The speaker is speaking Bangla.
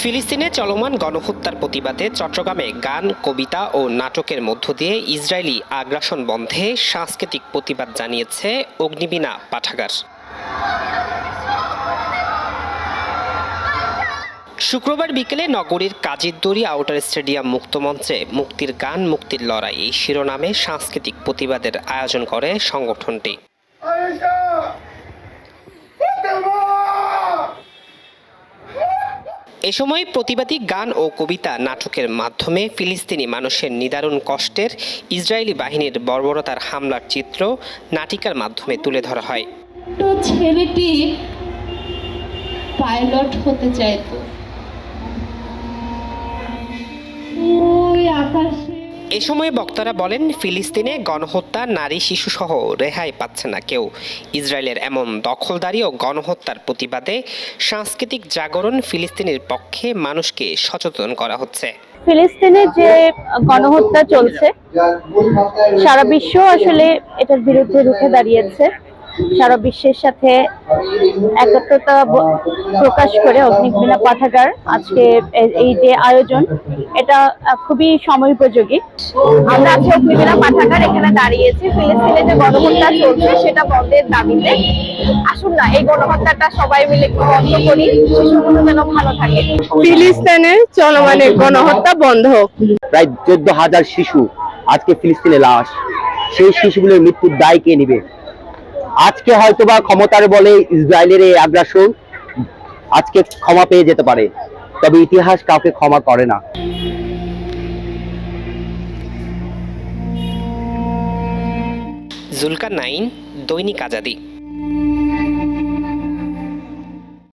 ফিলিস্তিনে চলমান গণহত্যার প্রতিবাদে চট্টগ্রামে গান, কবিতা ও নাটকের মধ্য দিয়ে ইসরায়েলি আগ্রাসন বন্ধে সাংস্কৃতিক প্রতিবাদ জানিয়েছে অগ্নিবীণা পাঠাগার। শুক্রবার বিকেলে নগরীর কাজিরদড়ি আউটার স্টেডিয়াম মুক্তমঞ্চে মুক্তির গান, মুক্তির লড়াই এই শিরোনামে সাংস্কৃতিক প্রতিবাদের আয়োজন করে সংগঠনটি। এ সময় প্রতিবাদী গান ও কবিতা নাটকের মাধ্যমে ফিলিস্তিনি মানুষের নিদারুণ কষ্টের ইসরায়েলি বাহিনীর বর্বরতার হামলার চিত্র নাটিকার মাধ্যমে তুলে ধরা হয়। ছেলেটি পাইলট হতে চাইতো। এ সময় বক্তারা বলেন, ফিলিস্তিনে গণহত্যা নারী শিশুসহ রেহাই পাচ্ছে না কেউ। ইসরায়েলের এমন দখলদারি ও গণহত্যার প্রতিবাদে সাংস্কৃতিক জাগরণ ফিলিস্তিনের পক্ষে মানুষকে সচেতন করা হচ্ছে। ফিলিস্তিনে যে গণহত্যা চলছে, সারা বিশ্ব আসলে এটার বিরুদ্ধে রুখে দাঁড়িয়েছে। সারা বিশ্বের সাথে একত্রতা প্রকাশ করে অগ্নিবীণা পাঠাগার আজকে এই যে আয়োজন এটা খুবই সময়োপযোগী। আমরা আজকে অগ্নিবীণা পাঠাগার এখানে দাঁড়িয়েছি। ফিলিস্তিনে যে গণহত্যা চলছে সেটা বন্ধের দাবিতে। আসুন না এই গণহত্যাটা সবাই মিলে বন্ধ করি শিশুগুলো যেন ভালো থাকে। ফিলিস্তিনের চলমানের গণহত্যা বন্ধ হোক। প্রায় চোদ্দ হাজার শিশু আজকে ফিলিস্তিনে লাশ। সেই শিশুগুলোর মৃত্যুর দায় কে নিবে? আজকে হয়তোবা ক্ষমতার বলে ইসরায়েলের এই আগ্রাসন আজকে ক্ষমা পেয়ে যেতে পারে। তবে ইতিহাস কাউকে ক্ষমা করে না। জুলকা নাইন দৈনিক আজাদি।